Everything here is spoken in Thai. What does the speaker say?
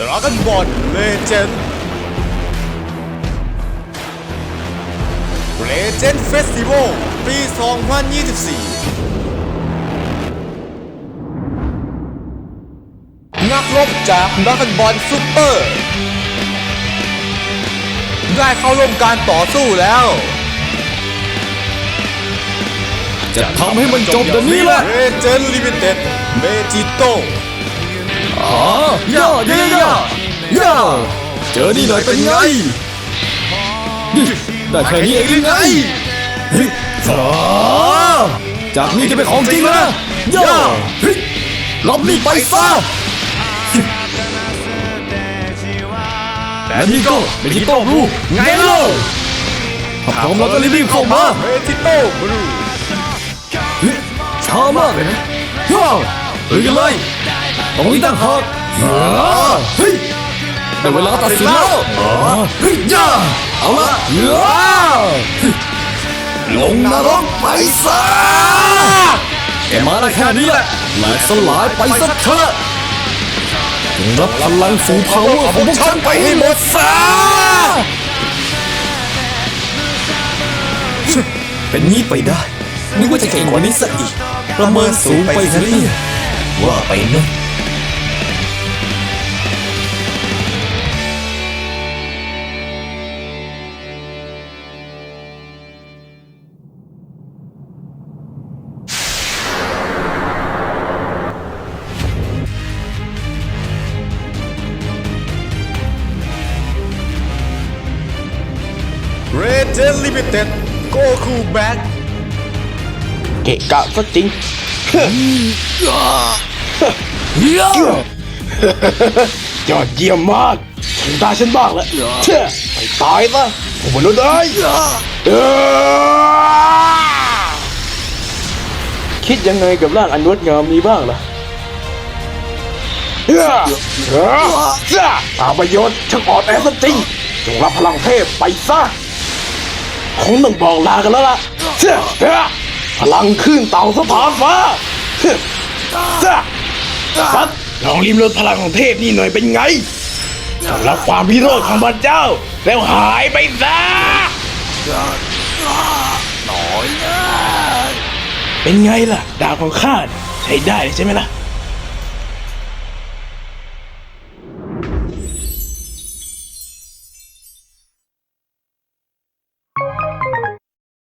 ดราก้อนบอลเลเจนด์เลเจนด์เฟสติวัลปี 2024 นักรบจากดราก้อนบอลซูเปอร์ ได้เข้าร่วมการต่อสู้แล้ว จะทำให้มันจบเดี๋ยวนี้แหละเลเจนด์ลิมิเต็ดเมจิโต อ๋อย่าย่าย่าย่าเจอนี่หน่อยเป็นไงนี่ได้แค่นี้เองหรือไงเฮ้ยอ๋อจากนี้จะเป็นของจริงแล้วนะย่าเฮ้ยลบนี่ไปซะและนี่ก็เป็นที่โต้รู้ไงเล่าถ้าพร้อมแล้วก็รีบๆเข้ามาเมจิโตบลูเฮ้ยช้ามากเลยนะย่าเฮ้ยกันเลย ตรงนี้ตั้งหากย่าเฮ้ยได้เวลาตัดสินแล้วอ๋อเฮ้ยย่าเอาละย่าเฮ้ยลงนรกไปซะแกมาได้แค่นี้แหละแหลกสลายไปซะเถอะจงรับพลังฟูพาวเวอร์ของพวกฉันไปให้หมดซะเป็นงี้ไปได้นึกว่าจะเก่งกว่านี้ซะอีก ประเมินสูงไปซะเนี่ยว่าไปเนอะ เรเจนลิมิเต็ดโกคูแบ็กเกะกะซะจริงย่ายอดเยี่ยมมากถึงตาฉันบ้างแล้วเชื่อไปตายซะพวกมนุษย์เอ้ยเอ้อคิดยังไงกับร่างอันงดงามนี้บ้างล่ะเอ้อเอ้อเจ้าตาประโยชน์ช่างอ่อนแอซะจริงจงรับพลังเทพไปซะ คงต้องบอกลากันแล้วล่ะเจ้าเอ้อพลังขึ้นเต่าสถานฟ้าเฮ้อเจ้าสัตว์ลองริมรถพลังของเทพนี่หน่อยเป็นไงต้องรับความพิโรธของพระเจ้า แล้วหายไปซะเป็นไงล่ะ ดาบของข้าใช้ได้ใช่ไหมล่ะ